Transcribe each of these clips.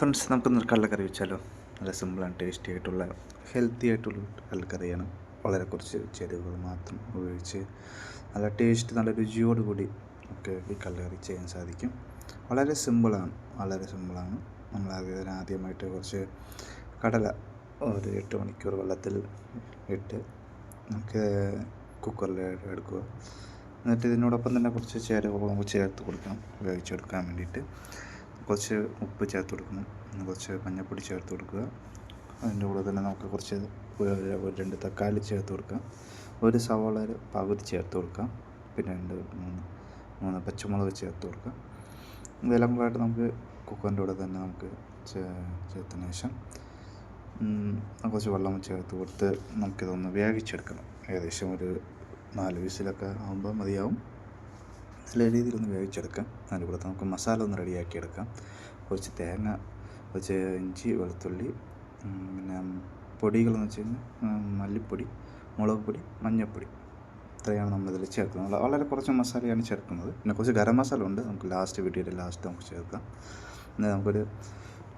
Friends നമുക്ക് കള്ളക്കറി വെച്ചാലോ? നല്ല സിമ്പിളാണ് ടേസ്റ്റി ആയിട്ടുള്ള ഹെൽത്തി ആയിട്ടുള്ള കള്ളക്കറിയാണ്. വളരെ കുറച്ച് ചേരുവകൾ മാത്രം ഉപയോഗിച്ച് നല്ല ടേസ്റ്റ് നല്ല രുചിയോടുകൂടി നമുക്ക് ഈ കള്ളക്കറി ചെയ്യാൻ സാധിക്കും. വളരെ സിമ്പിളാണ് വളരെ സിമ്പിളാണ് നമ്മൾ ആദ്യം ആദ്യമായിട്ട് കുറച്ച് കടല ഒരു എട്ട് മണിക്കൂർ വെള്ളത്തിൽ ഇട്ട് നമുക്ക് കുക്കറിൽ എടുക്കുക. എന്നിട്ട് ഇതിനോടൊപ്പം തന്നെ കുറച്ച് നമുക്ക് ചേർത്ത് കൊടുക്കണം വേവിച്ചെടുക്കാൻ വേണ്ടിയിട്ട്. കുറച്ച് ഉപ്പ് ചേർത്ത് കൊടുക്കണം. കുറച്ച് മഞ്ഞൾപ്പൊടി ചേർത്ത് കൊടുക്കുക. അതിന്റെ കൂടെ തന്നെ നമുക്ക് കുറച്ച് ഒരു രണ്ട് തക്കാളി ചേർത്ത് കൊടുക്കാം. ഒരു സവാള പകുതി ചേർത്ത് കൊടുക്കാം. പിന്നെ രണ്ട് മൂന്ന് മൂന്ന് പച്ചമുളക് ചേർത്ത് കൊടുക്കാം. ഇതെല്ലാം കൂടായിട്ട് നമുക്ക് കുക്കറിന്റെ കൂടെ തന്നെ നമുക്ക് ചേർത്തതിന് ശേഷം കുറച്ച് വെള്ളം ചേർത്ത് കൊടുത്ത് നമുക്കിതൊന്ന് വേവിച്ചെടുക്കണം. ഏകദേശം ഒരു നാല് വിസിലൊക്കെ ആകുമ്പോൾ മതിയാവും. നല്ല രീതിയിലൊന്ന് വേവിച്ചെടുക്കാം. അതിന്റെ കൂടെ നമുക്ക് മസാല ഒന്ന് റെഡിയാക്കി എടുക്കാം കുറച്ച് തേങ്ങ കുറച്ച് ഇഞ്ചി വെളുത്തുള്ളി പിന്നെ പൊടികളെന്ന് വെച്ച് കഴിഞ്ഞാൽ മല്ലിപ്പൊടി മുളക് പൊടി മഞ്ഞൾപ്പൊടി. ഇത്രയാണ് നമ്മളിതിൽ ചേർക്കുന്നത്. വളരെ കുറച്ച് മസാലയാണ് ചേർക്കുന്നത്. പിന്നെ കുറച്ച് ഗരം മസാല ഉണ്ട്. നമുക്ക് ലാസ്റ്റ് വീട്ടിൽ ലാസ്റ്റ് നമുക്ക് ചേർക്കാം. എന്നാൽ നമുക്കൊരു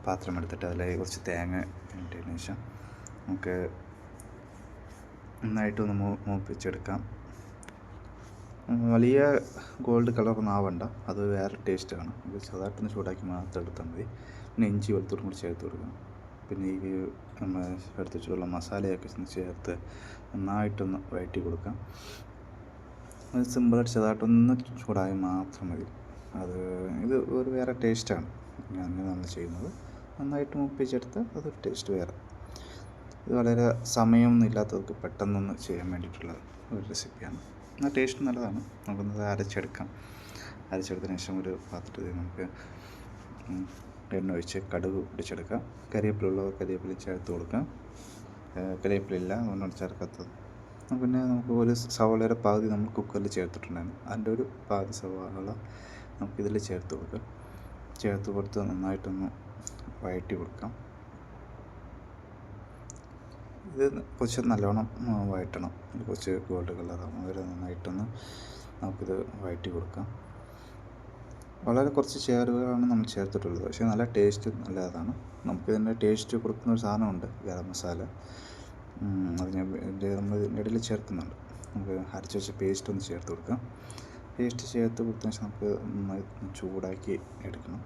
പാത്രം എടുത്തിട്ട് അതിലേക്ക് കുറച്ച് തേങ്ങ ഇട്ടതിന് ശേഷം നമുക്ക് നന്നായിട്ടൊന്ന് മൂപ്പിച്ചെടുക്കാം. വലിയ ഗോൾഡ് കളറൊന്നും ആവണ്ട. അത് വേറെ ടേസ്റ്റാണ് ഇത് ചെറുതായിട്ടൊന്ന് ചൂടാക്കി മാത്രം എടുത്താൽ മതി. പിന്നെ ഇഞ്ചി വെളുത്തുള്ളും കൂടി ചേർത്ത് കൊടുക്കണം. പിന്നെ ഈ നമ്മൾ എടുത്ത് വെച്ചിട്ടുള്ള മസാലയൊക്കെ ചേർത്ത് നന്നായിട്ടൊന്ന് വഴറ്റി കൊടുക്കാം. അത് സിമ്പിളായിട്ട് ചെറുതായിട്ടൊന്ന് ചൂടായി മാത്രം മതി. അത് ഇത് ഒരു വേറെ ടേസ്റ്റാണ് ഞാൻ നമ്മൾ ചെയ്യുന്നത്. നന്നായിട്ട് മുപ്പിച്ചെടുത്ത് അതൊരു ടേസ്റ്റ് വേറെ. ഇത് വളരെ സമയമൊന്നും ഇല്ലാത്തവർക്ക് പെട്ടെന്നൊന്ന് ചെയ്യാൻ വേണ്ടിയിട്ടുള്ള ഒരു റെസിപ്പിയാണ്. എന്നാൽ ടേസ്റ്റ് നല്ലതാണ്. നമുക്കൊന്നത് അരച്ചെടുക്കാം. അരച്ചെടുത്തതിന് ശേഷം ഒരു പാത്രത്തിൽ നമുക്ക് എണ്ണ ഒഴിച്ച് കടുക് പിടിച്ചെടുക്കാം. കരിവേപ്പിലുള്ളവർ കരിവേപ്പില ചേർത്ത് കൊടുക്കാം. കരിവേപ്പിലില്ല അതുകൊണ്ടാണ് ചേർക്കാത്തത്. പിന്നെ നമുക്ക് ഒരു സവാളയുടെ പകുതി നമ്മൾ കുക്കറിൽ ചേർത്തിട്ടുണ്ടായിരുന്നു. അതിന്റെ ഒരു പകുതി സവാള നമുക്കിതിൽ ചേർത്ത് കൊടുക്കാം. ചേർത്ത് കൊടുത്ത് നന്നായിട്ടൊന്ന് വഴറ്റി കൊടുക്കാം. ഇത് കുറച്ച് നല്ലോണം വഴറ്റണം കുറച്ച് ഗോൾഡ് കളറാകും വരെ നന്നായിട്ടൊന്ന് നമുക്കിത് വഴറ്റി കൊടുക്കാം. വളരെ കുറച്ച് ചേരുവകളാണ് നമ്മൾ ചേർത്തിട്ടുള്ളത്. പക്ഷേ നല്ല ടേസ്റ്റ് നല്ലതാണ്. നമുക്കിതിന്റെ ടേസ്റ്റ് കൊടുക്കുന്ന ഒരു സാധനമുണ്ട് ഗരം മസാല. അത് ഞാൻ നമ്മൾ ഇടയിൽ ചേർക്കുന്നുണ്ട്. നമുക്ക് അരച്ച് വെച്ച പേസ്റ്റ് ഒന്ന് ചേർത്ത് കൊടുക്കാം. പേസ്റ്റ് ചേർത്ത് കൊടുത്തതിന് ശേഷം നമുക്ക് ചൂടാക്കി എടുക്കണം.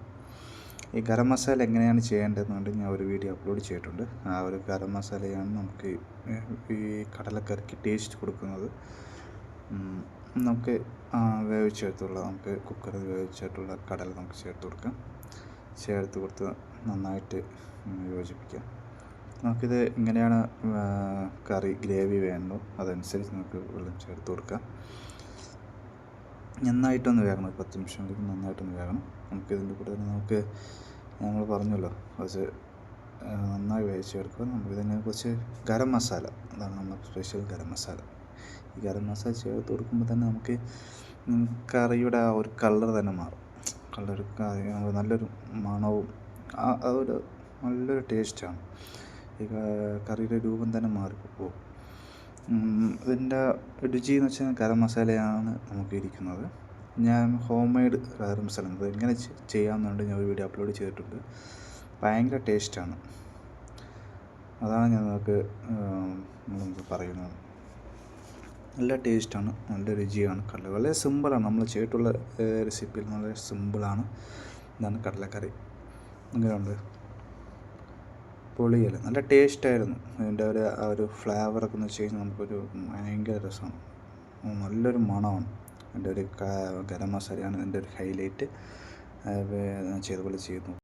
ഈ ഗരം മസാല എങ്ങനെയാണ് ചെയ്യേണ്ടതെന്നുണ്ട് ഞാൻ ഒരു വീഡിയോ അപ്ലോഡ് ചെയ്തിട്ടുണ്ട്. ആ ഒരു ഗരം മസാലയാണ് നമുക്ക് ഈ കടലക്കറിക്ക് ടേസ്റ്റ് കൊടുക്കുന്നത്. നമുക്ക് വേവിച്ചെടുത്തുള്ള നമുക്ക് കുക്കറിൽ വേവിച്ചിട്ടുള്ള കടല നമുക്ക് ചേർത്ത് കൊടുക്കാം. ചേർത്ത് കൊടുത്ത് നന്നായിട്ട് യോജിപ്പിക്കാം. നമുക്കിത് ഇങ്ങനെയാണ് കറി ഗ്രേവി വേണ്ടോ അതനുസരിച്ച് നമുക്ക് വെള്ളം ചേർത്ത് കൊടുക്കാം. നന്നായിട്ടൊന്ന് വേകണം. പത്ത് നിമിഷം കൊണ്ട് നന്നായിട്ടൊന്ന് വേകണം. നമുക്ക് ഇതിന്റെ കൂടെ തന്നെ നമുക്ക് നമ്മൾ പറഞ്ഞല്ലോ കുറച്ച് നന്നായി വേവിച്ചെടുക്കുക നമുക്ക് ഇതിനെ കുറച്ച് ഗരം മസാല. അതാണ് നമ്മൾ സ്പെഷ്യൽ ഗരം മസാല. ഈ ഗരം മസാല ചേർത്ത് കൊടുക്കുമ്പോൾ തന്നെ നമുക്ക് കറിയുടെ ആ ഒരു കളർ തന്നെ മാറും. കളർ നല്ലൊരു മണവും അതൊരു നല്ലൊരു ടേസ്റ്റാണ് ഈ കറിയുടെ രൂപം തന്നെ മാറിപ്പോകും ഇതിന്റെ രുചി എന്ന് വെച്ചാൽ ഗരം മസാലയാണ് നമുക്ക് ഇരിക്കുന്നത്. ഞാൻ ഹോം മെയ്ഡ് ഗരം മസാല അത് എങ്ങനെ ചെയ്യാമെന്നുണ്ട്. ഞാൻ ഒരു വീഡിയോ അപ്ലോഡ് ചെയ്തിട്ടുണ്ട്. ഭയങ്കര ടേസ്റ്റാണ് അതാണ് ഞാൻ നമുക്ക് നമുക്ക് പറയുന്നത്. നല്ല ടേസ്റ്റാണ് നല്ല രുചിയാണ്. കടല. വളരെ സിമ്പിളാണ് നമ്മൾ ചെയ്തിട്ടുള്ള റെസിപ്പിയിൽ വളരെ സിമ്പിളാണ് ഇതാണ് കടലക്കറി. അങ്ങനെയുണ്ട് പൊളിയല്ല നല്ല ടേസ്റ്റ് ആയിരുന്നു അതിന്റെ ഒരു ആ ഒരു ഫ്ലേവറൊക്കെ എന്ന് വെച്ച് കഴിഞ്ഞാൽ നമുക്കൊരു ഭയങ്കര രസമാണ്. നല്ലൊരു മണമാണ്. എന്റെ ഒരു ഗരം മസാലയാണ് എന്റെ ഒരു ഹൈലൈറ്റ്. ചെയ്തപോലെ ചെയ്യുന്നു